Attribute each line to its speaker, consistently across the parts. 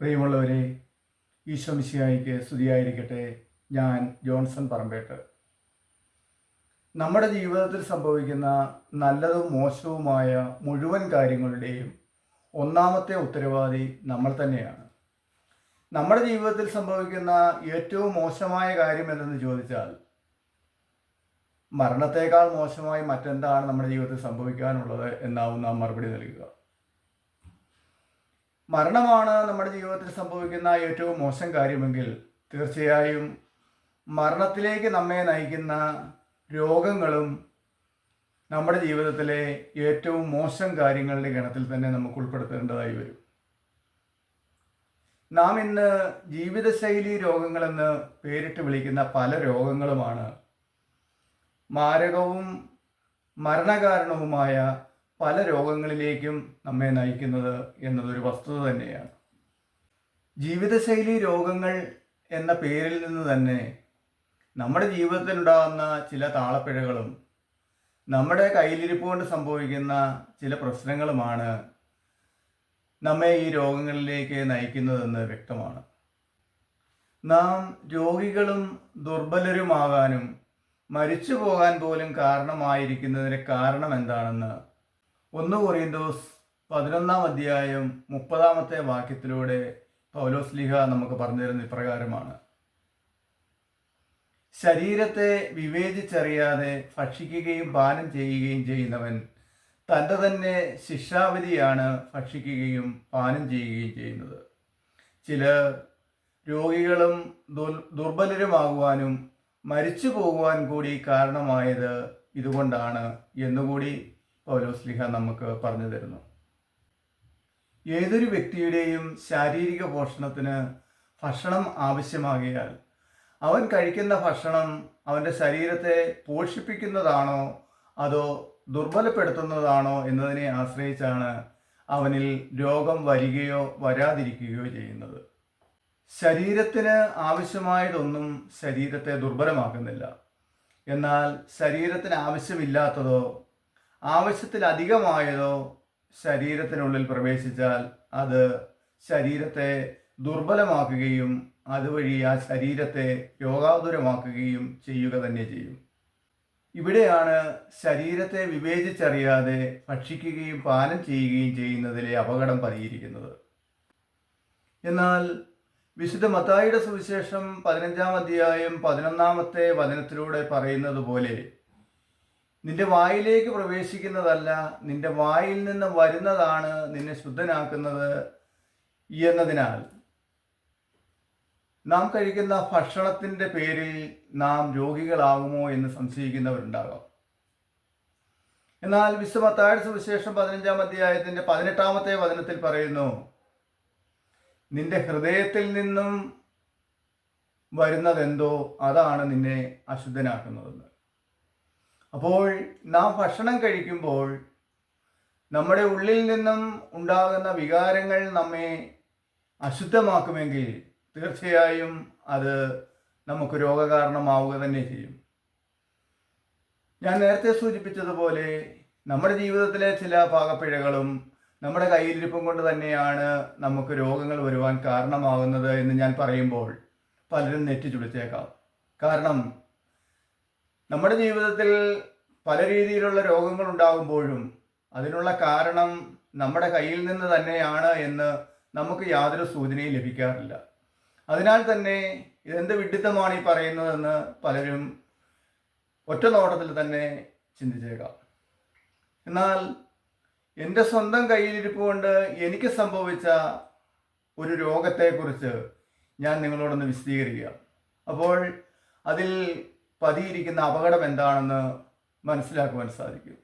Speaker 1: പ്രിയമുള്ളവരെ ഈശോമിശിയായിക്ക് സ്തുതിയായിരിക്കട്ടെ. ഞാൻ ജോൺസൺ പറമ്പേട്ട്. നമ്മുടെ ജീവിതത്തിൽ സംഭവിക്കുന്ന നല്ലതും മോശവുമായ മുഴുവൻ കാര്യങ്ങളുടെയും ഒന്നാമത്തെ ഉത്തരവാദി നമ്മൾ തന്നെയാണ്. നമ്മുടെ ജീവിതത്തിൽ സംഭവിക്കുന്ന ഏറ്റവും മോശമായ കാര്യം എന്തെന്ന് ചോദിച്ചാൽ മരണത്തേക്കാൾ മോശമായി മറ്റെന്താണ് നമ്മുടെ ജീവിതത്തിൽ സംഭവിക്കാനുള്ളത് എന്നാവും നാം മറുപടി നൽകുക. മരണമാണ് നമ്മുടെ ജീവിതത്തിൽ സംഭവിക്കുന്ന ഏറ്റവും മോശം കാര്യമെങ്കിൽ തീർച്ചയായും മരണത്തിലേക്ക് നമ്മെ നയിക്കുന്ന രോഗങ്ങളും നമ്മുടെ ജീവിതത്തിലെ ഏറ്റവും മോശം കാര്യങ്ങളുടെ ഗണത്തിൽ തന്നെ നമുക്ക് ഉൾപ്പെടുത്തേണ്ടതായി വരും. നാം ഇന്ന് ജീവിതശൈലി രോഗങ്ങളെന്ന് പേരിട്ട് വിളിക്കുന്ന പല രോഗങ്ങളുമാണ്. മാരകവും മരണകാരണവുമായ പല രോഗങ്ങളിലേക്കും നമ്മെ നയിക്കുന്നത് എന്നതൊരു വസ്തുത തന്നെയാണ്. ജീവിതശൈലി രോഗങ്ങൾ എന്ന പേരിൽ നിന്ന് തന്നെ നമ്മുടെ ജീവിതത്തിലുണ്ടാകുന്ന ചില താളപ്പിഴകളും നമ്മുടെ കയ്യിലിരിപ്പ് കൊണ്ട് സംഭവിക്കുന്ന ചില പ്രശ്നങ്ങളുമാണ് നമ്മെ ഈ രോഗങ്ങളിലേക്ക് നയിക്കുന്നതെന്ന് വ്യക്തമാണ്. നാം രോഗികളും ദുർബലരുമാകാനും മരിച്ചു പോകാൻ പോലും കാരണമായിരിക്കുന്നതിന് കാരണം എന്താണെന്ന് ഒന്ന് കൊറിയന്തോസ് പതിനൊന്നാം അധ്യായം മുപ്പതാമത്തെ വാക്യത്തിലൂടെ പൗലോസ് ലിഹ നമുക്ക് പറഞ്ഞു തരുന്ന ഇപ്രകാരമാണ്. ശരീരത്തെ വിവേചിച്ചറിയാതെ ഭക്ഷിക്കുകയും പാനം ചെയ്യുകയും ചെയ്യുന്നവൻ തന്റെ തന്നെ ശിക്ഷാവിധിയാണ് ഭക്ഷിക്കുകയും പാനം ചെയ്യുകയും ചെയ്യുന്നത്. ചില രോഗികളും ദുർ ദുർബലരുമാകുവാനും മരിച്ചു പോകുവാൻ കൂടി കാരണമായത് ഇതുകൊണ്ടാണ് എന്നുകൂടി പൗലോസ്ലിഹ നമുക്ക് പറഞ്ഞു തരുന്നു. ഏതൊരു വ്യക്തിയുടെയും ശാരീരിക പോഷണത്തിന് ഭക്ഷണം ആവശ്യമാകിയാൽ അവൻ കഴിക്കുന്ന ഭക്ഷണം അവന്റെ ശരീരത്തെ പോഷിപ്പിക്കുന്നതാണോ അതോ ദുർബലപ്പെടുത്തുന്നതാണോ എന്നതിനെ ആശ്രയിച്ചാണ് അവനിൽ രോഗം വരികയോ വരാതിരിക്കുകയോ ചെയ്യുന്നത്. ശരീരത്തിന് ആവശ്യമായതൊന്നും ശരീരത്തെ ദുർബലമാക്കുന്നില്ല. എന്നാൽ ശരീരത്തിന് ആവശ്യമില്ലാത്തതോ ആവശ്യത്തിലധികമായതോ ശരീരത്തിനുള്ളിൽ പ്രവേശിച്ചാൽ അത് ശരീരത്തെ ദുർബലമാക്കുകയും അതുവഴി ആ ശരീരത്തെ രോഗാതുരമാക്കുകയും ചെയ്യുക തന്നെ ചെയ്യും. ഇവിടെയാണ് ശരീരത്തെ വിവേചിച്ചറിയാതെ ഭക്ഷിക്കുകയും പാനം ചെയ്യുകയും ചെയ്യുന്നതിലെ അപകടം പതിയിരിക്കുന്നത്. എന്നാൽ വിശുദ്ധ മത്തായിയുടെ സുവിശേഷം പതിനഞ്ചാം അധ്യായം പതിനൊന്നാമത്തെ വചനത്തിലൂടെ പറയുന്നത് പോലെ നിന്റെ വായിലേക്ക് പ്രവേശിക്കുന്നതല്ല നിന്റെ വായിൽ നിന്ന് വരുന്നതാണ് നിന്നെ ശുദ്ധനാക്കുന്നത് എന്നതിനാൽ നാം കഴിക്കുന്ന ഭക്ഷണത്തിന്റെ പേരിൽ നാം രോഗികളാകുമോ എന്ന് സംശയിക്കുന്നവരുണ്ടാകാം. എന്നാൽ വിശ്വമത്തായ സുവിശേഷം പതിനഞ്ചാം അധ്യായത്തിന്റെ പതിനെട്ടാമത്തെ വചനത്തിൽ പറയുന്നു നിന്റെ ഹൃദയത്തിൽ നിന്നും വരുന്നതെന്തോ അതാണ് നിന്നെ അശുദ്ധനാക്കുന്നതെന്ന്. അപ്പോൾ നാം ഭക്ഷണം കഴിക്കുമ്പോൾ നമ്മുടെ ഉള്ളിൽ നിന്നും ഉണ്ടാകുന്ന വികാരങ്ങൾ നമ്മെ അശുദ്ധമാക്കുമെങ്കിൽ തീർച്ചയായും അത് നമുക്ക് രോഗകാരണമാവുക തന്നെ ചെയ്യും. ഞാൻ നേരത്തെ സൂചിപ്പിച്ചതുപോലെ നമ്മുടെ ജീവിതത്തിലെ ചില പാകപ്പിഴകളും നമ്മുടെ കയ്യിലിരിപ്പും കൊണ്ട് തന്നെയാണ് നമുക്ക് രോഗങ്ങൾ വരുവാൻ കാരണമാകുന്നത് എന്ന് ഞാൻ പറയുമ്പോൾ പലരും നെറ്റി ചുളിച്ചേക്കാം കാരണം നമ്മുടെ ജീവിതത്തിൽ പല രീതിയിലുള്ള രോഗങ്ങൾ ഉണ്ടാകുമ്പോഴും അതിനുള്ള കാരണം നമ്മുടെ കയ്യിൽ നിന്ന് തന്നെയാണ് എന്ന് നമുക്ക് യാതൊരു സൂചനയും ലഭിക്കാറില്ല. അതിനാൽ തന്നെ ഇതെന്ത് വിഡിത്തമാണ് ഈ പറയുന്നതെന്ന് പലരും ഒറ്റ നോട്ടത്തിൽ തന്നെ ചിന്തിച്ചേക്കാം. എന്നാൽ എന്റെ സ്വന്തം കയ്യിലിരിപ്പ് കൊണ്ട് എനിക്ക് സംഭവിച്ച ഒരു രോഗത്തെക്കുറിച്ച് ഞാൻ നിങ്ങളോടൊന്ന് വിശദീകരിക്കുക അപ്പോൾ അതിൽ പതിയിരിക്കുന്ന അപകടം എന്താണെന്ന് മനസ്സിലാക്കുവാൻ സാധിക്കും.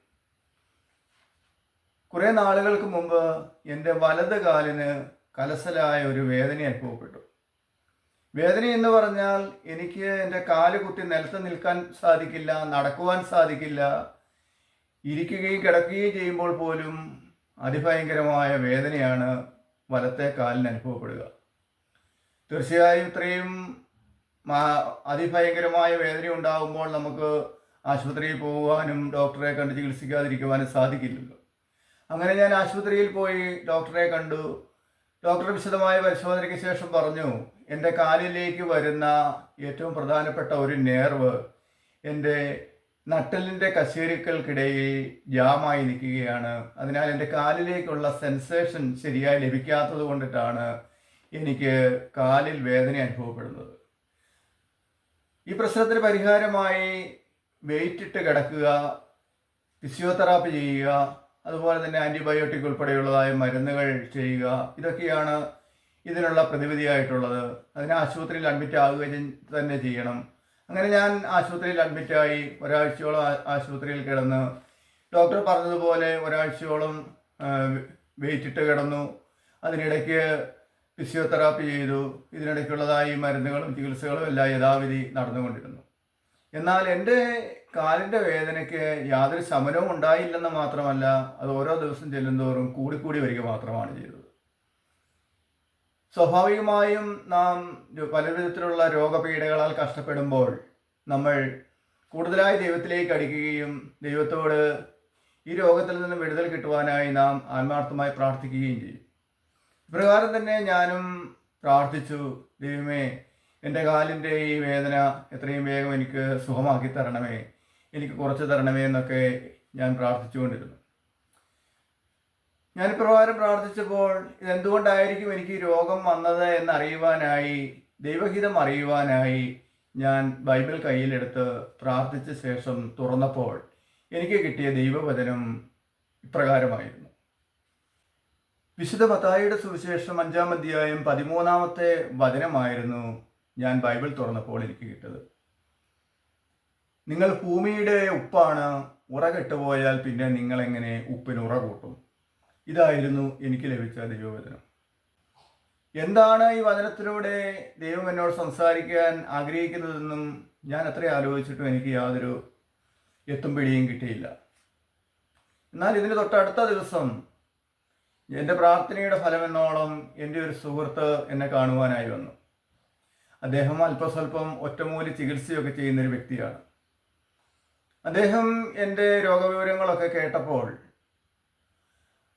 Speaker 1: കുറേ നാളുകൾക്ക് മുമ്പ് എന്റെ വലത് കാലിന് കലസലായ ഒരു വേദന അനുഭവപ്പെട്ടു. വേദന എന്ന് പറഞ്ഞാൽ എനിക്ക് എന്റെ കാൽ കുത്തി നിലത്ത് നിൽക്കാൻ സാധിക്കില്ല നടക്കുവാൻ സാധിക്കില്ല. ഇരിക്കുകയും കിടക്കുകയും ചെയ്യുമ്പോൾ പോലും അതിഭയങ്കരമായ വേദനയാണ് വലത്തെ കാലിന് അനുഭവപ്പെടുക. തീർച്ചയായും ഇത്രയും അതിഭയങ്കരമായ വേദന ഉണ്ടാകുമ്പോൾ നമുക്ക് ആശുപത്രിയിൽ പോകുവാനും ഡോക്ടറെ കണ്ട് ചികിത്സിക്കാതിരിക്കുവാനും സാധിക്കില്ലല്ലോ. അങ്ങനെ ഞാൻ ആശുപത്രിയിൽ പോയി ഡോക്ടറെ കണ്ടു. ഡോക്ടർ വിശദമായ പരിശോധനയ്ക്ക് ശേഷം പറഞ്ഞു എന്റെ കാലിലേക്ക് വരുന്ന ഏറ്റവും പ്രധാനപ്പെട്ട ഒരു നേർവ് എന്റെ നട്ടലിന്റെ കശേരുക്കൾക്കിടയിൽ ജാമായി നിൽക്കുകയാണ്. അതിനാൽ എന്റെ കാലിലേക്കുള്ള സെൻസേഷൻ ശരിയായി ലഭിക്കാത്തത് കൊണ്ടിട്ടാണ് എനിക്ക് കാലിൽ വേദന അനുഭവപ്പെടുന്നത്. ഈ പ്രശ്നത്തിന് പരിഹാരമായി വെയിറ്റ് ഇട്ട് കിടക്കുക ഫിസിയോതെറാപ്പി ചെയ്യുക അതുപോലെ തന്നെ ആന്റിബയോട്ടിക് ഉൾപ്പെടെയുള്ളതായ മരുന്നുകൾ ചെയ്യുക ഇതൊക്കെയാണ് ഇതിനുള്ള പ്രതിവിധിയായിട്ടുള്ളത്. അതിന് ആശുപത്രിയിൽ അഡ്മിറ്റ് ആകുകയും തന്നെ ചെയ്യണം. അങ്ങനെ ഞാൻ ആശുപത്രിയിൽ അഡ്മിറ്റായി ഒരാഴ്ചയോളം ആശുപത്രിയിൽ കിടന്ന് ഡോക്ടർ പറഞ്ഞതുപോലെ ഒരാഴ്ചയോളം വെയിറ്റിട്ട് കിടന്നു. അതിനിടയ്ക്ക് ഫിസിയോതെറാപ്പി ചെയ്തു. ഇതിനിടയ്ക്കുള്ളതായി മരുന്നുകളും ചികിത്സകളും എല്ലാം യഥാവിധി നടന്നുകൊണ്ടിരുന്നു. എന്നാൽ എന്റെ കാലിന്റെ വേദനയ്ക്ക് യാതൊരു ശമനവും ഉണ്ടായില്ലെന്ന് മാത്രമല്ല അത് ഓരോ ദിവസം ചെല്ലുന്തോറും കൂടിക്കൂടി വരിക മാത്രമാണ് ചെയ്തത്. സ്വാഭാവികമായും നാം പലവിധത്തിലുള്ള പല വിധത്തിലുള്ള രോഗപീഠകളാൽ കഷ്ടപ്പെടുമ്പോൾ നമ്മൾ കൂടുതലായി ദൈവത്തിലേക്ക് അടിക്കുകയും ദൈവത്തോട് ഈ രോഗത്തിൽ നിന്നും വിടുതൽ കിട്ടുവാനായി നാം ആത്മാർത്ഥമായി പ്രാർത്ഥിക്കുകയും ചെയ്യും. ഇപ്രകാരം തന്നെ ഞാനും പ്രാർത്ഥിച്ചു ദൈവമേ എന്റെ കാലിന്റെ ഈ വേദന എത്രയും വേഗം എനിക്ക് സുഖമാക്കി തരണമേ എനിക്ക് കുറച്ച് തരണമേ എന്നൊക്കെ ഞാൻ പ്രാർത്ഥിച്ചുകൊണ്ടിരുന്നു. ഞാൻ ഇപ്രകാരം പ്രാർത്ഥിച്ചപ്പോൾ ഇതെന്തുകൊണ്ടായിരിക്കും എനിക്ക് രോഗം വന്നത് എന്നറിയുവാനായി ദൈവഹിതം അറിയുവാനായി ഞാൻ ബൈബിൾ കയ്യിലെടുത്ത് പ്രാർത്ഥിച്ച ശേഷം തുറന്നപ്പോൾ എനിക്ക് കിട്ടിയ ദൈവവചനം ഇപ്രകാരമായിരുന്നു. വിശുദ്ധ മത്തായിയുടെ സുവിശേഷം അഞ്ചാം അധ്യായം പതിമൂന്നാമത്തെ വചനമായിരുന്നു ഞാൻ ബൈബിൾ തുറന്നപ്പോൾ എനിക്ക് കിട്ടത് നിങ്ങൾ ഭൂമിയുടെ ഉപ്പാണ് ഉറ കെട്ടുപോയാൽ പിന്നെ നിങ്ങൾ എങ്ങനെ ഉപ്പിന് ഉറ കൂട്ടും ഇതായിരുന്നു എനിക്ക് ലഭിച്ച ദൈവവചനം. എന്താണ് ഈ വചനത്തിലൂടെ ദൈവം എന്നോട് സംസാരിക്കാൻ ആഗ്രഹിക്കുന്നതെന്നും ഞാൻ അത്ര ആലോചിച്ചിട്ടും എനിക്ക് യാതൊരു എത്തും പിടിയും കിട്ടിയില്ല. എന്നാൽ ഇതിന് തൊട്ടടുത്ത ദിവസം എന്റെ പ്രാർത്ഥനയുടെ ഫലമെന്നോളം എന്റെ ഒരു സുഹൃത്ത് എന്നെ കാണുവാനായി വന്നു. അദ്ദേഹം അല്പസ്വല്പം ഒറ്റമൂലി ചികിത്സയൊക്കെ ചെയ്യുന്നൊരു വ്യക്തിയാണ്. അദ്ദേഹം എന്റെ രോഗവിവരങ്ങളൊക്കെ കേട്ടപ്പോൾ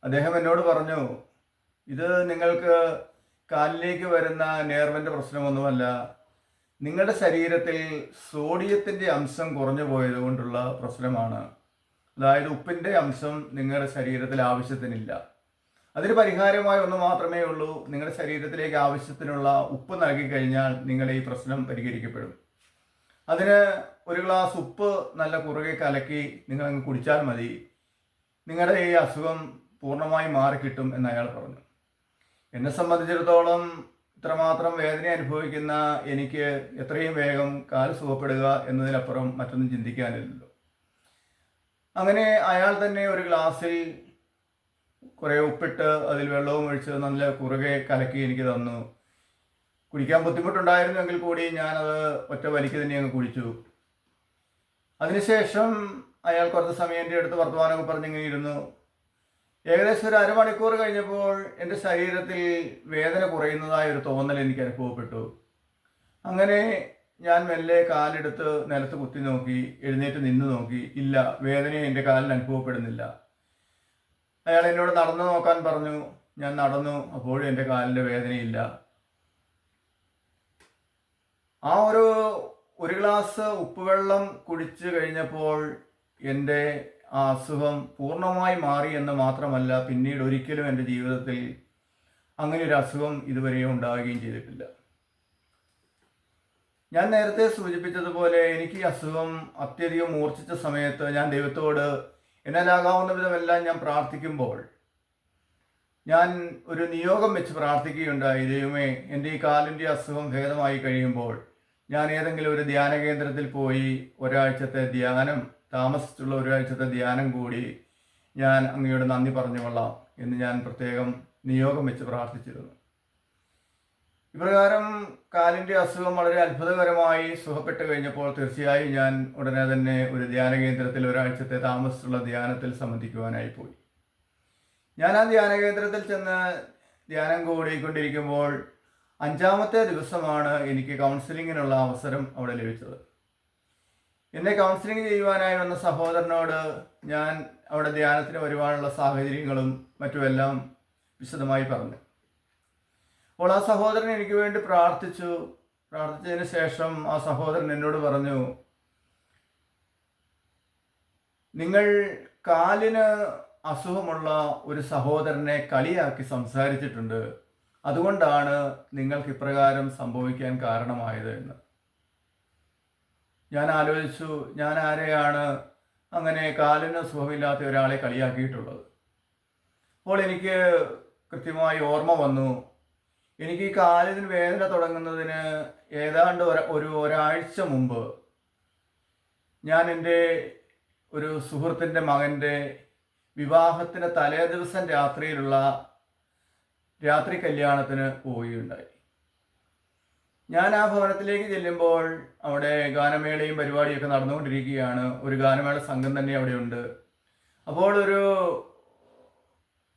Speaker 1: അദ്ദേഹം എന്നോട് പറഞ്ഞു ഇത് നിങ്ങൾക്ക് കാലിലേക്ക് വരുന്ന നേർവിന്റെ പ്രശ്നമൊന്നുമല്ല. നിങ്ങളുടെ ശരീരത്തിൽ സോഡിയത്തിന്റെ അംശം കുറഞ്ഞു പോയത് കൊണ്ടുള്ള പ്രശ്നമാണ്. അതായത് ഉപ്പിന്റെ അംശം നിങ്ങളുടെ ശരീരത്തിൽ ആവശ്യത്തിനില്ല. അതിന് പരിഹാരമായി ഒന്ന് മാത്രമേ ഉള്ളൂ. നിങ്ങളുടെ ശരീരത്തിലേക്ക് ആവശ്യത്തിനുള്ള ഉപ്പ് നൽകി കഴിഞ്ഞാൽ നിങ്ങളുടെ ഈ പ്രശ്നം പരിഹരിക്കപ്പെടും. അതിന് ഒരു ഗ്ലാസ് ഉപ്പ് നല്ല കുറുകെ കലക്കി നിങ്ങൾ അങ്ങ് കുടിച്ചാൽ മതി. നിങ്ങളുടെ ഈ അസുഖം പൂർണമായി മാറിക്കിട്ടും എന്ന് അയാൾ പറഞ്ഞു. എന്നെ സംബന്ധിച്ചിടത്തോളം ഇത്രമാത്രം വേദന അനുഭവിക്കുന്ന എനിക്ക് എത്രയും വേഗം കാൽ സുഖപ്പെടുക എന്നതിനപ്പുറം മറ്റൊന്നും ചിന്തിക്കാനില്ലല്ലോ. അങ്ങനെ അയാൾ തന്നെ ഒരു ഗ്ലാസ്സിൽ കുറേ ഉപ്പിട്ട് അതിൽ വെള്ളവും ഒഴിച്ച് നല്ല കുറുകെ കലക്കി എനിക്ക് തന്നു. കുടിക്കാൻ ബുദ്ധിമുട്ടുണ്ടായിരുന്നുവെങ്കിൽ കൂടി ഞാനത് ഒറ്റ വലിക്ക് തന്നെ അങ്ങ് കുടിച്ചു. അതിനുശേഷം അയാൾ കുറച്ച് സമയം എന്റെ അടുത്ത് വർത്തമാനമൊക്കെ പറഞ്ഞിങ്ങനെ ഇരുന്നു. ഏകദേശം ഒരു അരമണിക്കൂർ കഴിഞ്ഞപ്പോൾ എന്റെ ശരീരത്തിൽ വേദന കുറയുന്നതായ ഒരു തോന്നൽ എനിക്ക് അനുഭവപ്പെട്ടു. അങ്ങനെ ഞാൻ മെല്ലെ കാലെടുത്ത് നിലത്ത് കുത്തി നോക്കി എഴുന്നേറ്റ് നിന്ന് നോക്കി. ഇല്ല വേദന എന്റെ കാലിന് അനുഭവപ്പെടുന്നില്ല. അയാൾ എന്നോട് നടന്നു നോക്കാൻ പറഞ്ഞു. ഞാൻ നടന്നു. അപ്പോഴും എന്റെ കാലിന്റെ വേദനയില്ല. ആ ഒരു ഒരു ഗ്ലാസ് ഉപ്പുവെള്ളം കുടിച്ചു കഴിഞ്ഞപ്പോൾ എന്റെ ആ അസുഖം പൂർണമായി മാറി എന്ന് മാത്രമല്ല പിന്നീട് ഒരിക്കലും എന്റെ ജീവിതത്തിൽ അങ്ങനെ ഒരു അസുഖം ഇതുവരെ ഉണ്ടാവുകയും ചെയ്തിട്ടില്ല. ഞാൻ നേരത്തെ സൂചിപ്പിച്ചതുപോലെ എനിക്ക് അസുഖം അത്യധികം മൂർച്ഛിച്ച സമയത്ത് ഞാൻ ദൈവത്തോട് എന്നാലാകാവുന്ന വിധമെല്ലാം ഞാൻ പ്രാർത്ഥിക്കുമ്പോൾ ഞാൻ ഒരു നിയോഗം വെച്ച് പ്രാർത്ഥിക്കുകയുണ്ടായി ദൈവമേ എന്റെ ഈ കാലിന്റെ അസുഖം ഭേദമായി കഴിയുമ്പോൾ ഞാൻ ഏതെങ്കിലും ഒരു ധ്യാന കേന്ദ്രത്തിൽ പോയി ഒരാഴ്ചത്തെ ധ്യാനം താമസിച്ചുള്ള ഒരാഴ്ചത്തെ ധ്യാനം കൂടി ഞാൻ അങ്ങയോട് നന്ദി പറഞ്ഞുകൊള്ളാം എന്ന് ഞാൻ പ്രത്യേകം നിയോഗം വെച്ച് പ്രാർത്ഥിച്ചിരുന്നു. ഇപ്രകാരം കാലിന്റെ അസുഖം വളരെ അത്ഭുതകരമായി സുഖപ്പെട്ട് കഴിഞ്ഞപ്പോൾ തീർച്ചയായും ഞാൻ ഉടനെ തന്നെ ഒരു ധ്യാന കേന്ദ്രത്തിൽ ഒരാഴ്ചത്തെ താമസിച്ചുള്ള ധ്യാനത്തിൽ സംബന്ധിക്കുവാനായി പോയി. ഞാൻ ആ ധ്യാന കേന്ദ്രത്തിൽ ചെന്ന് ധ്യാനം കൂടിക്കൊണ്ടിരിക്കുമ്പോൾ അഞ്ചാമത്തെ ദിവസമാണ് എനിക്ക് കൗൺസിലിങ്ങിനുള്ള അവസരം അവിടെ ലഭിച്ചത്. എന്നെ കൗൺസിലിംഗ് ചെയ്യുവാനായി വന്ന സഹോദരനോട് ഞാൻ അവിടെ ധ്യാനത്തിന് വരുവാനുള്ള സാഹചര്യങ്ങളും മറ്റുമെല്ലാം വിശദമായി പറഞ്ഞു. അപ്പോൾ ആ സഹോദരൻ എനിക്ക് വേണ്ടി പ്രാർത്ഥിച്ചു. പ്രാർത്ഥിച്ചതിന് ശേഷം ആ സഹോദരൻ എന്നോട് പറഞ്ഞു നിങ്ങൾ കാലിന് അസുഖമുള്ള ഒരു സഹോദരനെ കളിയാക്കി സംസാരിച്ചിട്ടുണ്ട്. അതുകൊണ്ടാണ് നിങ്ങൾക്ക് ഇപ്രകാരം സംഭവിക്കാൻ കാരണമായത് എന്ന്. ഞാൻ ആലോചിച്ചു ഞാൻ ആരെയാണ് അങ്ങനെ കാലിന് സുഖമില്ലാത്ത ഒരാളെ കളിയാക്കിയിട്ടുള്ളത്? അപ്പോൾ എനിക്ക് കൃത്യമായി ഓർമ്മ വന്നു എനിക്ക് ഈ കാലിന് വേദന തുടങ്ങുന്നതിന് ഏതാണ്ട് ഒരു- ഒരു ഒരാഴ്ച മുമ്പ് ഞാൻ എന്റെ ഒരു സുഹൃത്തിന്റെ മകന്റെ വിവാഹത്തിന്റെ തലേ ദിവസം രാത്രിയിലുള്ള രാത്രി കല്യാണത്തിന് പോവുകയുണ്ടായി. ഞാൻ ആ ഭവനത്തിലേക്ക് ചെല്ലുമ്പോൾ അവിടെ ഗാനമേളയും പരിപാടിയൊക്കെ നടന്നുകൊണ്ടിരിക്കുകയാണ്. ഒരു ഗാനമേള സംഘം തന്നെ അവിടെയുണ്ട്. അപ്പോൾ ഒരു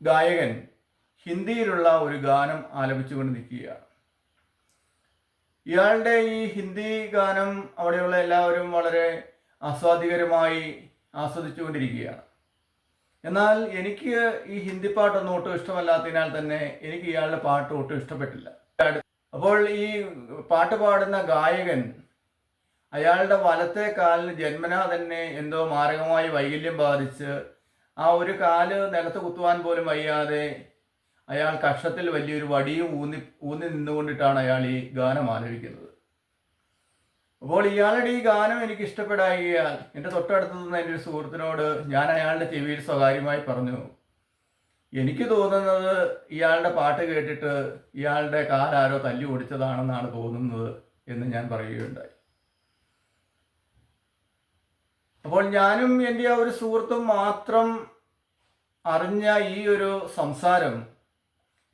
Speaker 1: ഗായകൻ ഹിന്ദിയിലുള്ള ഒരു ഗാനം ആലപിച്ചുകൊണ്ട് നിൽക്കുകയാണ് ഇയാളുടെ ഈ ഹിന്ദി ഗാനം അവിടെയുള്ള എല്ലാവരും വളരെ ആസ്വാദികരമായി ആസ്വദിച്ചുകൊണ്ടിരിക്കുകയാണ് എന്നാൽ എനിക്ക് ഈ ഹിന്ദി പാട്ടൊന്നും ഒട്ടും ഇഷ്ടമല്ലാത്തതിനാൽ തന്നെ എനിക്ക് ഇയാളുടെ പാട്ട് ഒട്ടും ഇഷ്ടപ്പെട്ടില്ല. അപ്പോൾ ഈ പാട്ട് പാടുന്ന ഗായകൻ അയാളുടെ വലത്തെ കാലിന് ജന്മനാ തന്നെ എന്തോ മാരകമായി വൈകല്യം ബാധിച്ച് ആ ഒരു കാൽ നിലത്ത് കുത്തുവാൻ പോലും വയ്യാതെ അയാൾ കക്ഷത്തിൽ വലിയൊരു വടിയും ഊന്നി ഊന്നി നിന്നുകൊണ്ടിട്ടാണ് അയാൾ ഈ ഗാനം ആലപിക്കുന്നത്. അപ്പോൾ ഇയാളുടെ ഈ ഗാനം എനിക്ക് ഇഷ്ടപ്പെടായികയാൽ എന്റെ തൊട്ടടുത്ത് നിന്ന് എന്റെ ഒരു സുഹൃത്തിനോട് ഞാൻ അയാളുടെ ചെവിയിൽ സ്വകാര്യമായി പറഞ്ഞു എനിക്ക് തോന്നുന്നത് ഇയാളുടെ പാട്ട് കേട്ടിട്ട് ഇയാളുടെ കാലാരോ തല്ലി ഓടിച്ചതാണെന്നാണ് തോന്നുന്നത് എന്ന് ഞാൻ പറയുകയുണ്ടായി. അപ്പോൾ ഞാനും എന്റെ ആ ഒരു സുഹൃത്തും മാത്രം അറിഞ്ഞ ഈ ഒരു സംസാരം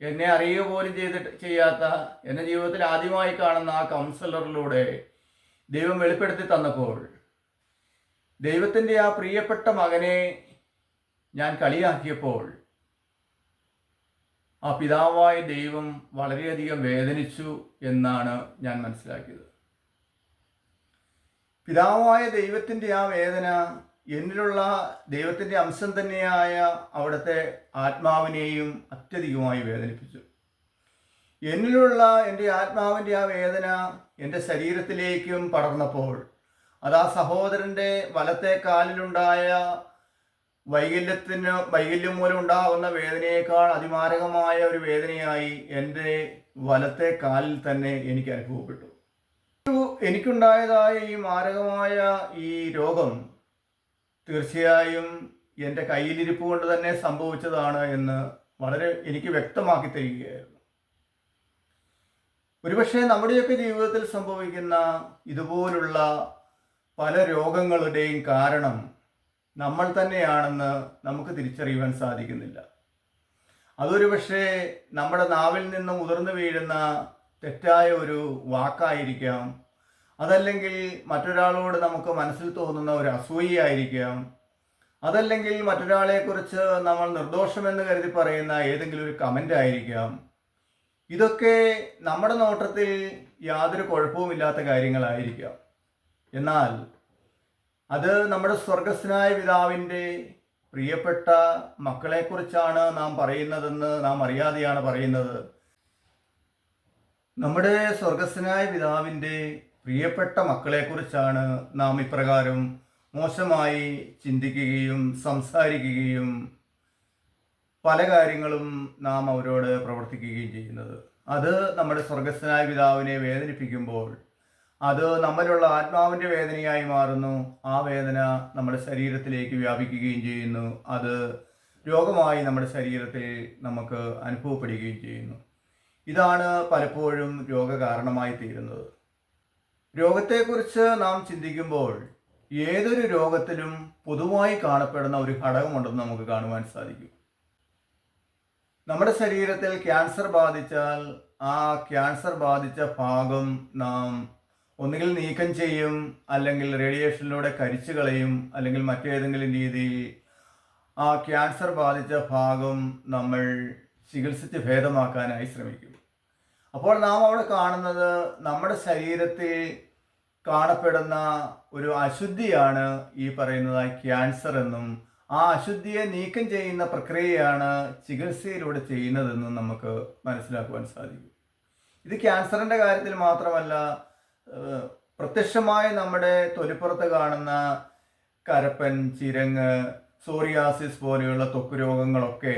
Speaker 1: എന്നെ അറിയുക പോലും ചെയ്തിട്ട് ചെയ്യാത്ത എന്റെ ജീവിതത്തിൽ ആദ്യമായി കാണുന്ന ആ കൗൺസിലറിലൂടെ ദൈവം വെളിപ്പെടുത്തി തന്നപ്പോൾ ദൈവത്തിന്റെ ആ പ്രിയപ്പെട്ട മകനെ ഞാൻ കളിയാക്കിയപ്പോൾ ആ പിതാവായ ദൈവം വളരെയധികം വേദനിച്ചു എന്നാണ് ഞാൻ മനസ്സിലാക്കിയത്. പിതാവായ ദൈവത്തിന്റെ ആ വേദന എന്നിലുള്ള ദൈവത്തിന്റെ അംശം തന്നെയായ അവിടുത്തെ ആത്മാവിനെയും അത്യധികമായി വേദനിപ്പിച്ചു. എന്നിലുള്ള എന്റെ ആത്മാവിന്റെ ആ വേദന എന്റെ ശരീരത്തിലേക്കും പടർന്നപ്പോൾ അത് ആ സഹോദരന്റെ വലത്തെ കാലിലുണ്ടായ വൈകല്യത്തിന് വൈകല്യം മൂലം ഉണ്ടാകുന്ന വേദനയേക്കാൾ അതിമാരകമായ ഒരു വേദനയായി എന്റെ വലത്തെ കാലിൽ തന്നെ എനിക്ക് അനുഭവപ്പെട്ടു. എനിക്കുണ്ടായതായ ഈ മാരകമായ ഈ രോഗം തീർച്ചയായും എന്റെ കയ്യിലിരിപ്പ് കൊണ്ട് തന്നെ സംഭവിച്ചതാണ് എന്ന് വളരെ എനിക്ക് വ്യക്തമാക്കി തരികയായിരുന്നു. ഒരുപക്ഷെ നമ്മുടെയൊക്കെ ജീവിതത്തിൽ സംഭവിക്കുന്ന ഇതുപോലുള്ള പല രോഗങ്ങളുടെയും കാരണം നമ്മൾ തന്നെയാണെന്ന് നമുക്ക് തിരിച്ചറിയുവാൻ സാധിക്കുന്നില്ല. അതൊരു പക്ഷേ നമ്മുടെ നാവിൽ നിന്നും ഉതിർന്നു വീഴുന്ന തെറ്റായ ഒരു വാക്കായിരിക്കാം അതല്ലെങ്കിൽ മറ്റൊരാളോട് നമുക്ക് മനസ്സിൽ തോന്നുന്ന ഒരു അസൂയയായിരിക്കാം. അതല്ലെങ്കിൽ മറ്റൊരാളെക്കുറിച്ച് നമ്മൾ നിർദോഷമെന്ന് കരുതി പറയുന്ന ഏതെങ്കിലും ഒരു കമന്റ് ആയിരിക്കാം. ഇതൊക്കെ നമ്മുടെ നോട്ടത്തിൽ യാതൊരു കുഴപ്പവുമില്ലാത്ത കാര്യങ്ങളായിരിക്കാം. എന്നാൽ അത് നമ്മുടെ സ്വർഗസ്നായ പിതാവിന്റെ പ്രിയപ്പെട്ട മക്കളെക്കുറിച്ചാണ് നാം പറയുന്നതെന്ന് നാം അറിയാതെയാണ് പറയുന്നത്. നമ്മുടെ സ്വർഗസ്നായ പിതാവിന്റെ പ്രിയപ്പെട്ട മക്കളെക്കുറിച്ചാണ് നാം ഇപ്രകാരം മോശമായി ചിന്തിക്കുകയും സംസാരിക്കുകയും പല കാര്യങ്ങളും നാം അവരോട് പ്രവർത്തിക്കുകയും ചെയ്യുന്നത്. അത് നമ്മുടെ സ്വർഗസ്ഥനായ പിതാവിനെ വേദനിപ്പിക്കുമ്പോൾ അത് നമ്മളിലുള്ള ആത്മാവിന്റെ വേദനയായി മാറുന്നു. ആ വേദന നമ്മുടെ ശരീരത്തിലേക്ക് വ്യാപിക്കുകയും ചെയ്യുന്നു. അത് രോഗമായി നമ്മുടെ ശരീരത്തിൽ നമുക്ക് അനുഭവപ്പെടുകയും ചെയ്യുന്നു. ഇതാണ് പലപ്പോഴും രോഗകാരണമായി തീരുന്നത്. രോഗത്തെക്കുറിച്ച് നാം ചിന്തിക്കുമ്പോൾ ഏതൊരു രോഗത്തിലും പൊതുവായി കാണപ്പെടുന്ന ഒരു ഘടകമുണ്ടെന്ന് നമുക്ക് കാണുവാൻ സാധിക്കും. നമ്മുടെ ശരീരത്തിൽ ക്യാൻസർ ബാധിച്ചാൽ ആ ക്യാൻസർ ബാധിച്ച ഭാഗം നാം ഒന്നുകിൽ നീക്കം ചെയ്യും അല്ലെങ്കിൽ റേഡിയേഷനിലൂടെ കരിച്ചു കളയും അല്ലെങ്കിൽ മറ്റേതെങ്കിലും രീതിയിൽ ആ ക്യാൻസർ ബാധിച്ച ഭാഗം നമ്മൾ ചികിത്സിച്ച് ഭേദമാക്കാനായി ശ്രമിക്കും. അപ്പോൾ നാം അവിടെ കാണുന്നത് നമ്മുടെ ശരീരത്തിൽ കാണപ്പെടുന്ന ഒരു അശുദ്ധിയാണ് ഈ പറയുന്നതായി ക്യാൻസർ എന്നും ആ അശുദ്ധിയെ നീക്കം ചെയ്യുന്ന പ്രക്രിയയാണ് ചികിത്സയിലൂടെ ചെയ്യുന്നതെന്നും നമുക്ക് മനസ്സിലാക്കുവാൻ സാധിക്കും. ഇത് ക്യാൻസറിന്റെ കാര്യത്തിൽ മാത്രമല്ല പ്രത്യക്ഷമായി നമ്മുടെ തൊലിപ്പുറത്ത് കാണുന്ന കരപ്പൻ ചിരങ്ങ് സോറിയാസിസ് പോലെയുള്ള ത്വക്ക് രോഗങ്ങളൊക്കെ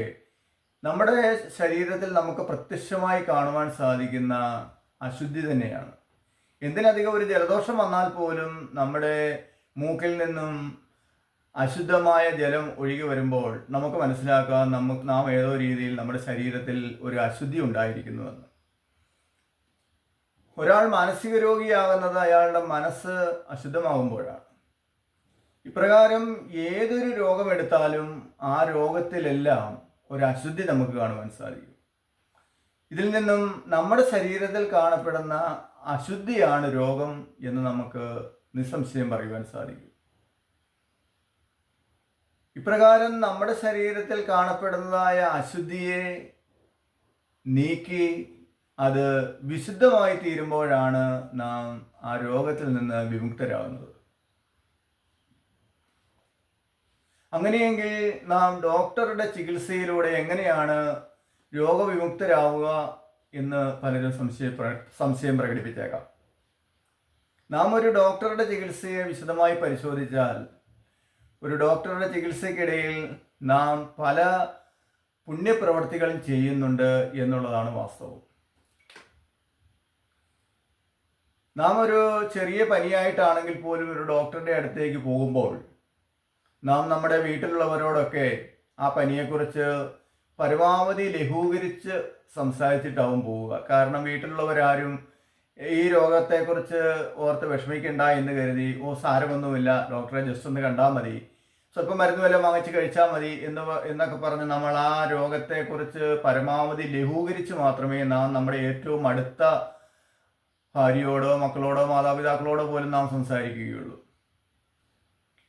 Speaker 1: നമ്മുടെ ശരീരത്തിൽ നമുക്ക് പ്രത്യക്ഷമായി കാണുവാൻ സാധിക്കുന്ന അശുദ്ധി തന്നെയാണ്. എന്തിനധികം ഒരു ജലദോഷം വന്നാൽ പോലും നമ്മുടെ മൂക്കിൽ നിന്നും അശുദ്ധമായ ജലം ഒഴുകി വരുമ്പോൾ നമുക്ക് മനസ്സിലാക്കാം നമുക്ക് നാം ഏതോ രീതിയിൽ നമ്മുടെ ശരീരത്തിൽ ഒരു അശുദ്ധി ഉണ്ടായിരിക്കുന്നുവെന്ന്. ഒരാൾ മാനസിക രോഗിയാകുന്നത് അയാളുടെ മനസ്സ് അശുദ്ധമാകുമ്പോഴാണ്. ഇപ്രകാരം ഏതൊരു രോഗമെടുത്താലും ആ രോഗത്തിലെല്ലാം ഒരു അശുദ്ധി നമുക്ക് കാണുവാൻ സാധിക്കും. ഇതിൽ നിന്നും നമ്മുടെ ശരീരത്തിൽ കാണപ്പെടുന്ന അശുദ്ധിയാണ് രോഗം എന്ന് നമുക്ക് നിസ്സംശയം പറയുവാൻ സാധിക്കും. ഇപ്രകാരം നമ്മുടെ ശരീരത്തിൽ കാണപ്പെടുന്നതായ അശുദ്ധിയെ നീക്കി അത് വിശുദ്ധമായി തീരുമ്പോഴാണ് നാം ആ രോഗത്തിൽ നിന്ന് വിമുക്തരാകുന്നത്. അങ്ങനെയെങ്കിൽ നാം ഡോക്ടറുടെ ചികിത്സയിലൂടെ എങ്ങനെയാണ് രോഗവിമുക്തരാവുക എന്ന് പലരും സംശയ സംശയം പ്രകടിപ്പിച്ചേക്കാം. നാം ഒരു ഡോക്ടറുടെ ചികിത്സയെ വിശദമായി പരിശോധിച്ചാൽ ഒരു ഡോക്ടറുടെ ചികിത്സയ്ക്കിടയിൽ നാം പല പുണ്യപ്രവർത്തികളും ചെയ്യുന്നുണ്ട് എന്നുള്ളതാണ് വാസ്തവം. നാം ഒരു ചെറിയ പനിയായിട്ടാണെങ്കിൽ പോലും ഒരു ഡോക്ടറുടെ അടുത്തേക്ക് പോകുമ്പോൾ നാം നമ്മുടെ വീട്ടിലുള്ളവരോടൊക്കെ ആ പനിയെക്കുറിച്ച് പരമാവധി ലഘൂകരിച്ച് സംസാരിച്ചിട്ടാവും പോവുക. കാരണം വീട്ടിലുള്ളവരാരും ഈ രോഗത്തെക്കുറിച്ച് ഓർത്ത് വിഷമിക്കണ്ട എന്ന് കരുതി ഓ സാരമൊന്നുമില്ല ഡോക്ടറെ ജസ്റ്റ് ഒന്ന് കണ്ടാൽ മതി. സ്വല്പം മരുന്ന് വല്ലതും വാങ്ങിച്ച് കഴിച്ചാൽ മതി എന്ന് എന്നൊക്കെ പറഞ്ഞ് നമ്മൾ ആ രോഗത്തെക്കുറിച്ച് പരമാവധി ലഘൂകരിച്ച് മാത്രമേ നാം നമ്മുടെ ഏറ്റവും അടുത്ത ഭാര്യയോടോ മക്കളോടോ മാതാപിതാക്കളോടോ പോലും നാം സംസാരിക്കുകയുള്ളൂ.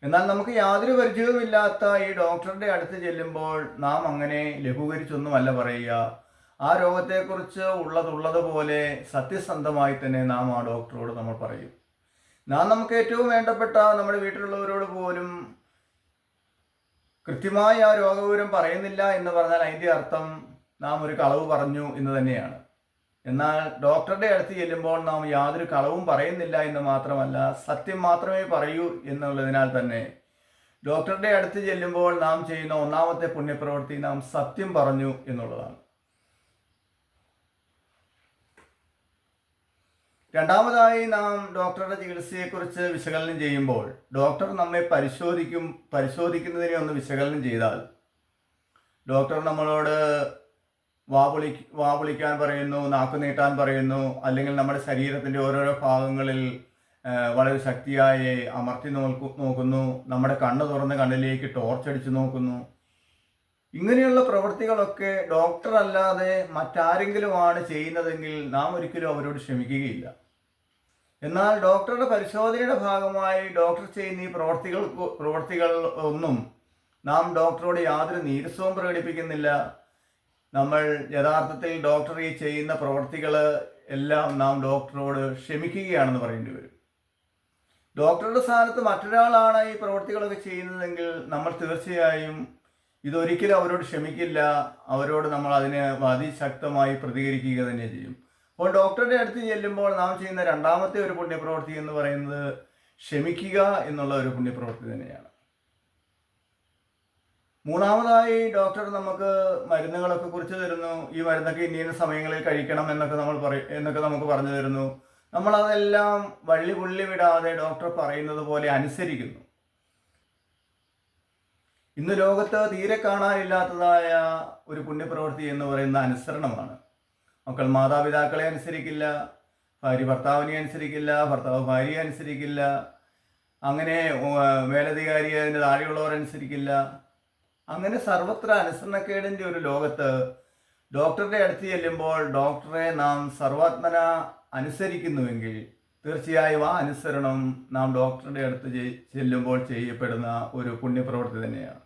Speaker 1: എന്നാൽ നമുക്ക് യാതൊരു പരിചയവുമില്ലാത്ത ഈ ഡോക്ടറുടെ അടുത്ത് ചെല്ലുമ്പോൾ നാം അങ്ങനെ ലഘൂകരിച്ചൊന്നുമല്ല പറയുക. ആ രോഗത്തെക്കുറിച്ച് ഉള്ളതുള്ളതുപോലെ സത്യസന്ധമായി തന്നെ നാം ആ ഡോക്ടറോട് നമ്മൾ പറയും. നാം നമുക്ക് ഏറ്റവും വേണ്ടപ്പെട്ട നമ്മുടെ വീട്ടിലുള്ളവരോട് പോലും കൃത്യമായി ആ രോഗവിവരം പറയുന്നില്ല എന്ന് പറഞ്ഞാൽ അതിന്റെ അർത്ഥം നാം ഒരു കളവ് പറഞ്ഞു എന്ന് തന്നെയാണ്. എന്നാൽ ഡോക്ടറുടെ അടുത്ത് ചെല്ലുമ്പോൾ നാം യാതൊരു കളവും പറയുന്നില്ല എന്ന് മാത്രമല്ല സത്യം മാത്രമേ പറയൂ എന്നുള്ളതിനാൽ തന്നെ ഡോക്ടറുടെ അടുത്ത് ചെല്ലുമ്പോൾ നാം ചെയ്യുന്ന ഒന്നാമത്തെ പുണ്യപ്രവൃത്തി നാം സത്യം പറഞ്ഞു എന്നുള്ളതാണ്. രണ്ടാമതായി നാം ഡോക്ടറുടെ ചികിത്സയെക്കുറിച്ച് വിശകലനം ചെയ്യുമ്പോൾ ഡോക്ടർ നമ്മെ പരിശോധിക്കും പരിശോധിക്കുന്നതിനെ ഒന്ന് വിശകലനം ചെയ്താൽ ഡോക്ടർ നമ്മളോട് വാ പൊളി വാ പൊളിക്കാൻ പറയുന്നു നാക്ക് നീട്ടാൻ പറയുന്നു അല്ലെങ്കിൽ നമ്മുടെ ശരീരത്തിന്റെ ഓരോരോ ഭാഗങ്ങളിൽ വളരെ ശക്തിയായി അമർത്തി നോക്കു നോക്കുന്നു നമ്മുടെ കണ്ണ് തുറന്ന് കണ്ണിലേക്ക് ടോർച്ച് അടിച്ചു നോക്കുന്നു. ഇങ്ങനെയുള്ള പ്രവൃത്തികളൊക്കെ ഡോക്ടർ അല്ലാതെ മറ്റാരെങ്കിലുമാണ് ചെയ്യുന്നതെങ്കിൽ നാം ഒരിക്കലും അവരോട് ക്ഷമിക്കുകയില്ല. എന്നാൽ ഡോക്ടറുടെ പരിശോധനയുടെ ഭാഗമായി ഡോക്ടർ ചെയ്യുന്ന ഈ പ്രവർത്തികൾ പ്രവർത്തികൾ ഒന്നും നാം ഡോക്ടറോട് യാതൊരു നീരസവും പ്രകടിപ്പിക്കുന്നില്ല. നമ്മൾ യഥാർത്ഥത്തിൽ ഡോക്ടർ ഈ ചെയ്യുന്ന പ്രവർത്തികൾ എല്ലാം നാം ഡോക്ടറോട് ക്ഷമിക്കുകയാണെന്ന് പറയേണ്ടി വരും. ഡോക്ടറുടെ സ്ഥാനത്ത് മറ്റൊരാളാണ് ഈ പ്രവർത്തികളൊക്കെ ചെയ്യുന്നതെങ്കിൽ നമ്മൾ തീർച്ചയായും ഇതൊരിക്കലും അവരോട് ക്ഷമിക്കില്ല. അവരോട് നമ്മൾ അതിന് അതിശക്തമായി പ്രതികരിക്കുക തന്നെ ചെയ്യും. അപ്പോൾ ഡോക്ടറുടെ അടുത്ത് ചെല്ലുമ്പോൾ നാം ചെയ്യുന്ന രണ്ടാമത്തെ ഒരു പുണ്യപ്രവൃത്തി എന്ന് പറയുന്നത് ക്ഷമിക്കുക എന്നുള്ള ഒരു പുണ്യപ്രവൃത്തി തന്നെയാണ്. മൂന്നാമതായി ഡോക്ടർ നമുക്ക് മരുന്നുകളൊക്കെ കുറിച്ച് തരുന്നു. ഈ മരുന്നൊക്കെ ഇന്ന സമയങ്ങളിൽ കഴിക്കണം എന്നൊക്കെ നമ്മൾ പറയും എന്നൊക്കെ നമുക്ക് പറഞ്ഞു തരുന്നു. നമ്മൾ അതെല്ലാം വള്ളി പുള്ളി വിടാതെ ഡോക്ടർ പറയുന്നത് പോലെ അനുസരിക്കുന്നു. ഇന്ന് ലോകത്ത് തീരെ കാണാനില്ലാത്തതായ ഒരു പുണ്യപ്രവൃത്തി എന്ന് പറയുന്ന അനുസരണമാണ്. മക്കൾ മാതാപിതാക്കളെ അനുസരിക്കില്ല ഭാര്യ ഭർത്താവിനെ അനുസരിക്കില്ല ഭർത്താവ് ഭാര്യയെ അനുസരിക്കില്ല അങ്ങനെ മേലധികാരിയെ മേലധികാരി അതിന്റെ താഴെയുള്ളവർ അനുസരിക്കില്ല. അങ്ങനെ സർവത്ര അനുസരണക്കേടിന്റെ ഒരു ലോകത്ത് ഡോക്ടറുടെ അടുത്ത് ചെല്ലുമ്പോൾ ഡോക്ടറെ നാം സർവാത്മന അനുസരിക്കുന്നുവെങ്കിൽ തീർച്ചയായും ആ അനുസരണം നാം ഡോക്ടറുടെ അടുത്ത് ചെല്ലുമ്പോൾ ചെയ്യപ്പെടുന്ന ഒരു പുണ്യപ്രവൃത്തി തന്നെയാണ്.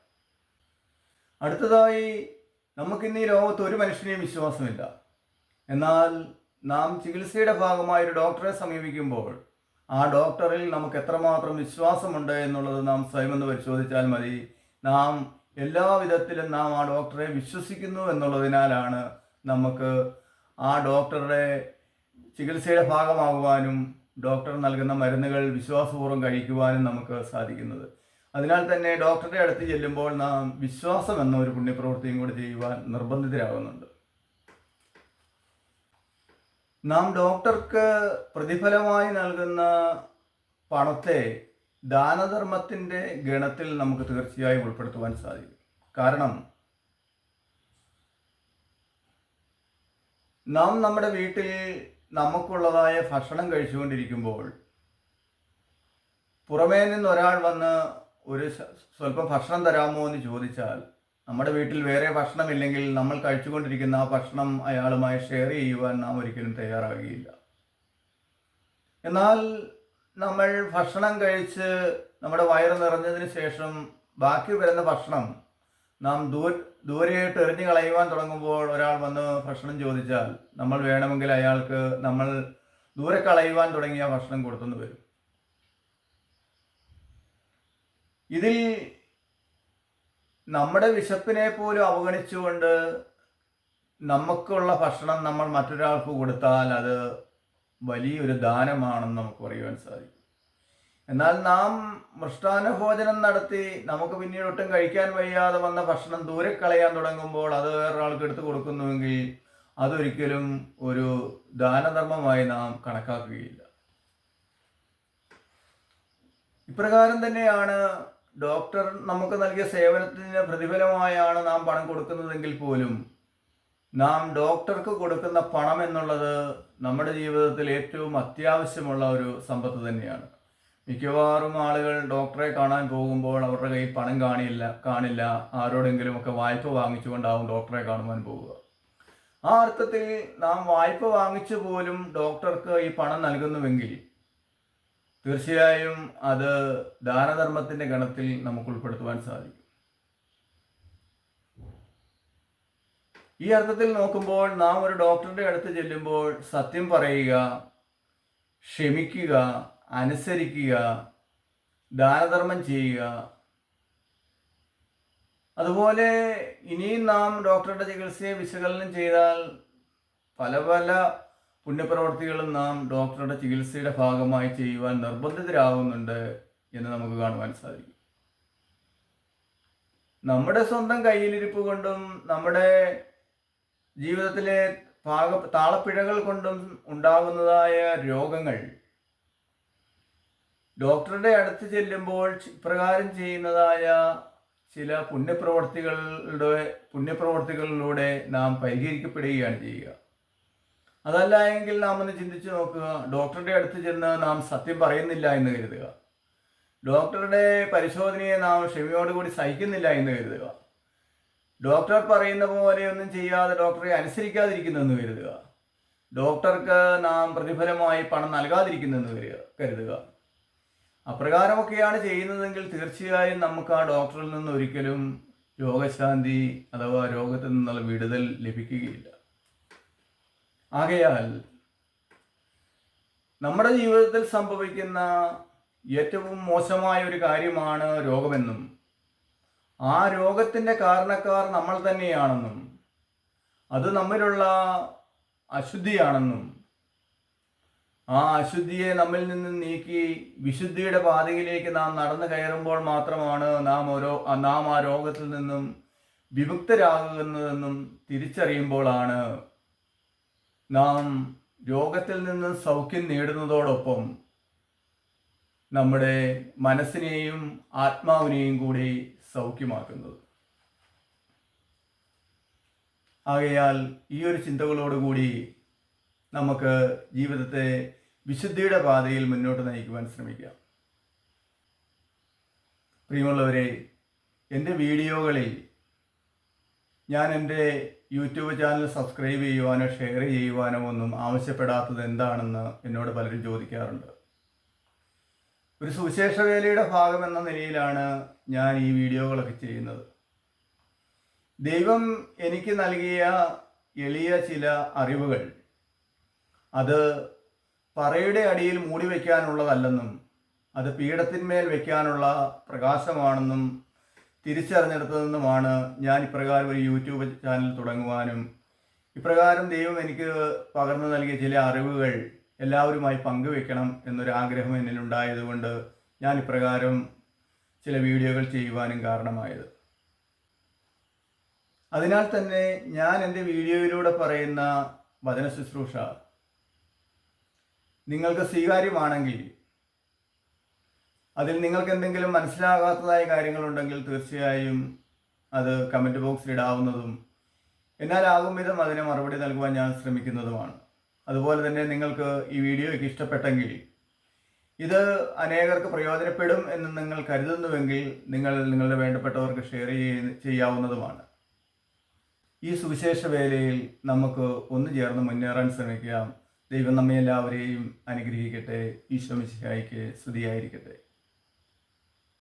Speaker 1: അടുത്തതായി നമുക്കിന്ന് ഈ ലോകത്ത് ഒരു മനുഷ്യനെയും വിശ്വാസമില്ല. എന്നാൽ നാം ചികിത്സയുടെ ഭാഗമായി ഒരു ഡോക്ടറെ സമീപിക്കുമ്പോൾ ആ ഡോക്ടറിൽ നമുക്ക് എത്രമാത്രം വിശ്വാസമുണ്ട് എന്നുള്ളത് നാം സ്വയം ഒന്ന് പരിശോധിച്ചാൽ മതി. നാം എല്ലാ വിധത്തിലും നാം ആ ഡോക്ടറെ വിശ്വസിക്കുന്നു എന്നുള്ളതിനാലാണ് നമുക്ക് ആ ഡോക്ടറുടെ ചികിത്സയുടെ ഭാഗമാകുവാനും ഡോക്ടർ നൽകുന്ന മരുന്നുകൾ വിശ്വാസപൂർവം കഴിക്കുവാനും നമുക്ക് സാധിക്കുന്നത്. അതിനാൽ തന്നെ ഡോക്ടറുടെ അടുത്ത് ചെല്ലുമ്പോൾ നാം വിശ്വാസം എന്ന ഒരു പുണ്യപ്രവൃത്തിയും കൂടി ചെയ്യുവാൻ നിർബന്ധിതരാകുന്നുണ്ട്. നാം ഡോക്ടർക്ക് പ്രതിഫലമായി നൽകുന്ന പണത്തെ ദാനധർമ്മത്തിന്റെ ഗണത്തിൽ നമുക്ക് തീർച്ചയായും ഉൾപ്പെടുത്തുവാൻ സാധിക്കും. കാരണം നാം നമ്മുടെ വീട്ടിൽ നമുക്കുള്ളതായ ഭക്ഷണം കഴിച്ചുകൊണ്ടിരിക്കുമ്പോൾ പുറമേ നിന്ന് ഒരാൾ വന്ന് ഒരു സ്വല്പം ഭക്ഷണം തരാമോ എന്ന് ചോദിച്ചാൽ നമ്മുടെ വീട്ടിൽ വേറെ ഭക്ഷണമില്ലെങ്കിൽ നമ്മൾ കഴിച്ചുകൊണ്ടിരിക്കുന്ന ആ ഭക്ഷണം അയാളുമായി ഷെയർ ചെയ്യുവാൻ നാം ഒരിക്കലും തയ്യാറാകുകയില്ല. എന്നാൽ നമ്മൾ ഭക്ഷണം കഴിച്ച് നമ്മുടെ വയറ് നിറഞ്ഞതിന് ശേഷം ബാക്കി വരുന്ന ഭക്ഷണം നാം ദൂ ദൂരെയായിട്ട് എറിഞ്ഞു കളയുവാൻ തുടങ്ങുമ്പോൾ ഒരാൾ വന്ന് ഭക്ഷണം ചോദിച്ചാൽ നമ്മൾ വേണമെങ്കിൽ അയാൾക്ക് നമ്മൾ ദൂരെ കളയുവാൻ തുടങ്ങിയ ഭക്ഷണം കൊടുത്തുനിന്ന് വരും. ഇതിൽ നമ്മുടെ വിശപ്പിനെ പോലും അവഗണിച്ചുകൊണ്ട് നമുക്കുള്ള ഭക്ഷണം നമ്മൾ മറ്റൊരാൾക്ക് കൊടുത്താൽ അത് വലിയൊരു ദാനമാണെന്ന് നമുക്ക് പറയുവാൻ സാധിക്കും. എന്നാൽ നാം മൃഷ്ടാന ഭോജനം നടത്തി നമുക്ക് പിന്നീട് ഒട്ടും കഴിക്കാൻ വയ്യാതെ വന്ന ഭക്ഷണം ദൂരെ കളയാൻ തുടങ്ങുമ്പോൾ അത് വേറൊരാൾക്ക് എടുത്തു കൊടുക്കുന്നുവെങ്കിൽ അതൊരിക്കലും ഒരു ദാനധർമ്മമായി നാം കണക്കാക്കുകയില്ല. ഇപ്രകാരം തന്നെയാണ് ഡോക്ടർ നമുക്ക് നൽകിയ സേവനത്തിന് പ്രതിഫലമായാണ് നാം പണം കൊടുക്കുന്നതെങ്കിൽ പോലും നാം ഡോക്ടർക്ക് കൊടുക്കുന്ന പണം എന്നുള്ളത് നമ്മുടെ ജീവിതത്തിൽ ഏറ്റവും അത്യാവശ്യമുള്ള ഒരു സമ്പത്ത് തന്നെയാണ്. മിക്കവാറും ആളുകൾ ഡോക്ടറെ കാണാൻ പോകുമ്പോൾ അവരുടെ കയ്യിൽ പണം കാണില്ല കാണില്ല. ആരോടെങ്കിലും ഒക്കെ വായ്പ വാങ്ങിച്ചുകൊണ്ടാവും ഡോക്ടറെ കാണുവാൻ പോവുക. ആ അർത്ഥത്തിൽ നാം വായ്പ വാങ്ങിച്ചു പോലും ഡോക്ടർക്ക് ഈ പണം നൽകുന്നുവെങ്കിൽ തീർച്ചയായും അത് ദാനധർമ്മത്തിന്റെ ഗണത്തിൽ നമുക്ക് ഉൾപ്പെടുത്തുവാൻ സാധിക്കും. ഈ അർത്ഥത്തിൽ നോക്കുമ്പോൾ നാം ഒരു ഡോക്ടറുടെ അടുത്ത് ചെല്ലുമ്പോൾ സത്യം പറയുക ക്ഷമിക്കുക അനുസരിക്കുക ദാനധർമ്മം ചെയ്യുക. അതുപോലെ ഇനിയും നാം ഡോക്ടറുടെ ചികിത്സയെ വിശകലനം ചെയ്താൽ പല പല പുണ്യപ്രവർത്തികളും നാം ഡോക്ടറുടെ ചികിത്സയുടെ ഭാഗമായി ചെയ്യുവാൻ നിർബന്ധിതരാകുന്നുണ്ട് എന്ന് നമുക്ക് കാണുവാൻ സാധിക്കും. നമ്മുടെ സ്വന്തം കയ്യിലിരിപ്പ് കൊണ്ടും നമ്മുടെ ജീവിതത്തിലെ പാക താളപ്പിഴകൾ കൊണ്ടും ഉണ്ടാകുന്നതായ രോഗങ്ങൾ. ഡോക്ടറുടെ അടുത്ത് ചെല്ലുമ്പോൾ ഇപ്രകാരം ചെയ്യുന്നതായ ചില പുണ്യപ്രവർത്തികളുടെ പുണ്യപ്രവർത്തികളിലൂടെ നാം പരിഹരിക്കപ്പെടുകയാണ് ചെയ്യുക. അതല്ല എങ്കിൽ നാം ഒന്ന് ചിന്തിച്ചു നോക്കുക ഡോക്ടറുടെ അടുത്ത് ചെന്ന് നാം സത്യം പറയുന്നില്ല എന്ന് കരുതുക. ഡോക്ടറുടെ പരിശോധനയെ നാം ക്ഷമയോടുകൂടി സഹിക്കുന്നില്ല എന്ന് കരുതുക. ഡോക്ടർ പറയുന്ന പോലെ ഒന്നും ചെയ്യാതെ ഡോക്ടറെ അനുസരിക്കാതിരിക്കുന്നെന്ന് കരുതുക. ഡോക്ടർക്ക് നാം പ്രതിഫലമായി പണം നൽകാതിരിക്കുന്നെന്ന് കരുതുക കരുതുക. അപ്രകാരമൊക്കെയാണ് ചെയ്യുന്നതെങ്കിൽ തീർച്ചയായും നമുക്ക് ആ ഡോക്ടറിൽ നിന്ന് ഒരിക്കലും രോഗശാന്തി അഥവാ രോഗത്തിൽ നിന്നുള്ള വിടുതൽ ലഭിക്കുകയില്ല. ആകയാൽ നമ്മുടെ ജീവിതത്തിൽ സംഭവിക്കുന്ന ഏറ്റവും മോശമായ ഒരു കാര്യമാണ് രോഗമെന്നും ആ രോഗത്തിന്റെ കാരണക്കാർ നമ്മൾ തന്നെയാണെന്നും അത് നമ്മിലുള്ള അശുദ്ധിയാണെന്നും ആ അശുദ്ധിയെ നമ്മിൽ നിന്ന് നീക്കി വിശുദ്ധിയുടെ പാതയിലേക്ക് നാം നടന്നു കയറുമ്പോൾ മാത്രമാണ് നാം ഓരോ നാം ആ രോഗത്തിൽ നിന്നും വിമുക്തരാകുന്നതെന്നും തിരിച്ചറിയുമ്പോഴാണ് നാം രോഗത്തിൽ നിന്ന് സൗഖ്യം നേടുന്നതോടൊപ്പം നമ്മുടെ മനസ്സിനെയും ആത്മാവിനെയും കൂടി സൗഖ്യമാക്കുന്നത്. ആകയാൽ ഈ ഒരു ചിന്തകളോടുകൂടി നമുക്ക് ജീവിതത്തെ വിശുദ്ധിയുടെ പാതയിൽ മുന്നോട്ട് നയിക്കുവാൻ ശ്രമിക്കാം. പ്രിയമുള്ളവരെ എന്റെ വീഡിയോകളിൽ ഞാൻ എന്റെ യൂട്യൂബ് ചാനൽ സബ്സ്ക്രൈബ് ചെയ്യുവാനോ ഷെയർ ചെയ്യുവാനോ ഒന്നും ആവശ്യപ്പെടാത്തത് എന്താണെന്ന് എന്നോട് പലരും ചോദിക്കാറുണ്ട്. ഒരു സുവിശേഷ വേലയുടെ ഭാഗം എന്ന നിലയിലാണ് ഞാൻ ഈ വീഡിയോകളൊക്കെ ചെയ്യുന്നത് ദൈവം എനിക്ക് നൽകിയ എളിയ ചില അറിവുകൾ അത് പറയുടെ അടിയിൽ മൂടി വയ്ക്കാനുള്ളതല്ലെന്നും അത് പീഠത്തിന്മേൽ വയ്ക്കാനുള്ള പ്രകാശമാണെന്നും തിരിച്ചറിഞ്ഞെടുത്തതെന്നുമാണ് ഞാൻ ഇപ്രകാരം ഒരു യൂട്യൂബ് ചാനൽ തുടങ്ങുവാനും ഇപ്രകാരം ദൈവം എനിക്ക് പകർന്നു നൽകിയ ചില അറിവുകൾ എല്ലാവരുമായി പങ്കുവെക്കണം എന്നൊരു ആഗ്രഹം എന്നിലുണ്ടായതുകൊണ്ട് ഞാൻ ഇപ്രകാരം ചില വീഡിയോകൾ ചെയ്യുവാനും കാരണമായത്. അതിനാൽ തന്നെ ഞാൻ എന്റെ വീഡിയോയിലൂടെ പറയുന്ന വചന ശുശ്രൂഷ നിങ്ങൾക്ക് സ്വീകാര്യമാണെങ്കിൽ അതിൽ നിങ്ങൾക്ക് എന്തെങ്കിലും മനസ്സിലാകാത്തതായ കാര്യങ്ങളുണ്ടെങ്കിൽ തീർച്ചയായും അത് കമന്റ് ബോക്സിൽ ഇടാവുന്നതും എന്നാലാകും വിധം അതിന് മറുപടി നൽകുവാൻ ഞാൻ ശ്രമിക്കുന്നതുമാണ്. അതുപോലെ തന്നെ നിങ്ങൾക്ക് ഈ വീഡിയോയ്ക്ക് ഇഷ്ടപ്പെട്ടെങ്കിൽ ഇത് അനേകർക്ക് പ്രയോജനപ്പെടും എന്ന് നിങ്ങൾ കരുതുന്നുവെങ്കിൽ നിങ്ങൾ നിങ്ങളുടെ വേണ്ടപ്പെട്ടവർക്ക് ഷെയർ ചെയ്യ ചെയ്യാവുന്നതുമാണ്. ഈ സുവിശേഷ വേലയിൽ നമുക്ക് ഒന്നു ചേർന്ന് മുന്നേറാൻ ശ്രമിക്കാം. ദൈവം നമ്മെ എല്ലാവരെയും അനുഗ്രഹിക്കട്ടെ ഈശോ മിശിഹായിക്ക് സ്തുതിയായിരിക്കട്ടെ.